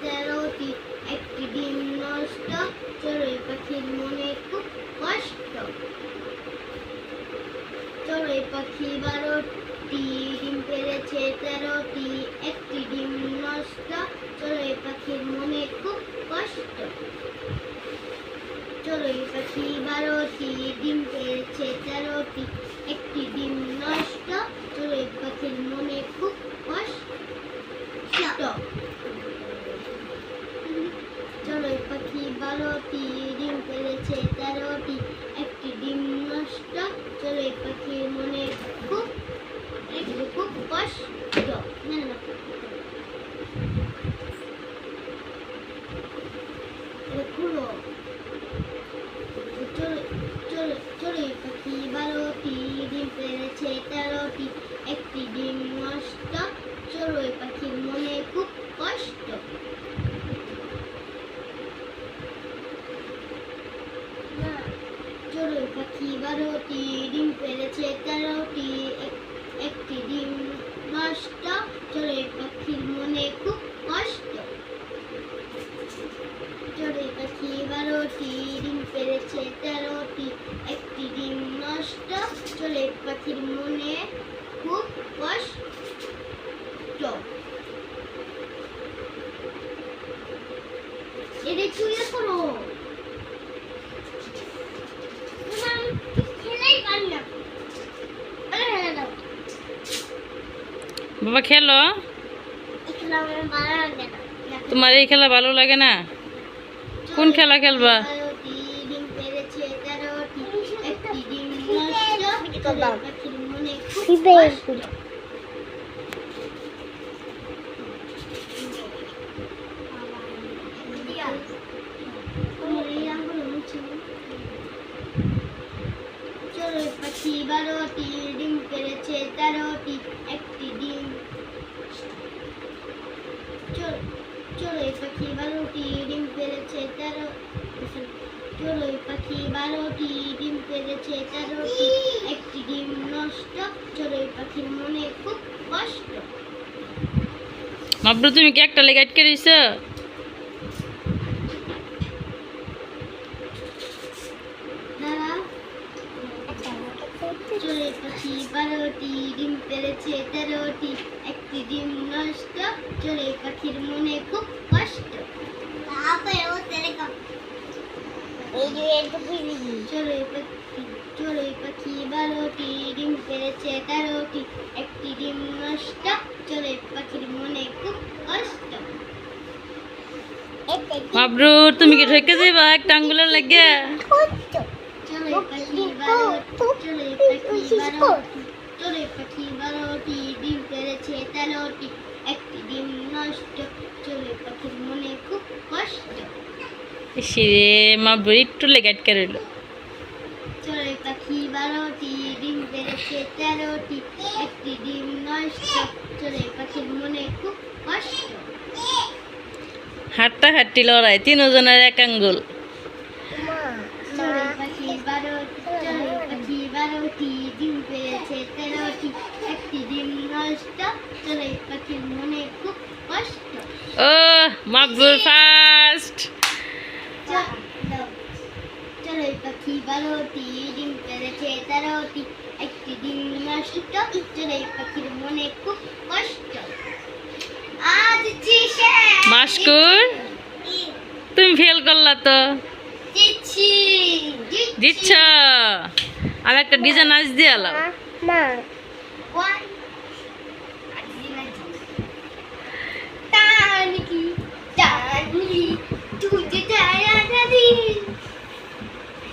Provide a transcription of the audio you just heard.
তেরোটি একটি ডিম নষ্ট চড়ুই পাখির মনে খুব কষ্ট। চড়ুই পাখি বারোটি, ডিম পেড়েছে তেরোটি, একটি ডিম নষ্ট চড়ুই পাখির মনে খুব কষ্ট। চড়ুই পাখি বারোটি, ডিম পেড়েছে তেরোটি, একটি ডিম নষ্ট চড়ুই পাখির মনে খুব কষ্ট চড়ুই পাখি বারোটি ডিম পেড়েছে তেরোটি একটি ডিম নষ্ট চড়ুই পাখির মনে খুব একটু খুব কষ্ট না না চড়ুই- চড়ুই পাখি বারোটি ডিম পেড়েছে তেরোটি একটি ডিম নষ্ট চড়ুই পাখির মনে খুব কষ্ট চড়ুই পাখি বারোটি ডিম পেড়েছে তেরোটি এক- একটি ডিম নষ্ট চড়ুই পাখির মনে খুব কষ্ট চড়ুই পাখি বারোটি ডিম পেড়েছে তেরোটি একটি ডিম নষ্ট চড়ুই পাখির মনে খুব কষ্ট চুয়ে করো বাবা খেলো? তোমার এই খেলা ভালো লাগে না? কোন খেলা খেলবা ডিম পেড়েছে তেরোটি একটি ডিম নষ্ট চড়ুই পাখি বারোটি, ডিম পেড়েছে তেরোটি, একটি ডিম। চড়- চড়ুই পাখি বারোটি, ডিম পেড়েছে তেরো চড়ুই পাখি বারোটি, ডিম পেড়েছে তেরোটি, একটি ডিম নষ্ট। চড়ুই পাখির মনে খুব কষ্ট। মাবরু, তুমি কি একটা লেগে আটকে রইছ? চড়ুই পাখি বারোটি ডিম পেড়েছে তেরোটি একটি ডিম নষ্ট। চড়ুই পাখির মনে খুব কষ্ট। পাখি পাখি বারোটি ডিম পেড়েছে তেরোটি একটি ডিম নষ্ট। চড়ুই পাখির মনে খুব কষ্ট। মাবরু তুমি কি ঠকে যাইবা? একটা আঙ্গুলের লাগে। চড়ুই পাখি বারোটি ডিম পেড়েছে তেরোটি একটি ডিম নষ্ট চড়ুই পাখির মনে খুব কষ্ট আটকে রইল। চড়ুই পাখি বারোটি ডিম পেড়েছে তেরোটি একটি ডিম নষ্ট চড়ুই পাখির মনে খুব কষ্ট হাট্টা হাট্টি লড়াই, তিনজনের এক আঙ্গুল চড়ুই পাখি বারোটি চড়ুই পাখি বারোটি ডিম পেড়েছে তেরোটি একটি ডিম নষ্ট চড়ুই পাখির মনে খুব কষ্ট। ও মাবরুর ফার্স্ট চ- দাও। চড়ুই পাখি বারোটি ডিম পেড়েছে তেরোটি একটি ডিম নষ্ট চড়ুই পাখির মনে খুব কষ্ট। আজ চিসে মাস্কুর তুমি ফেল করলা তো। দিচ্ছি। দিচ্ছ। আর একটা ডিজাইন আজ দিয়ে আলাও মা।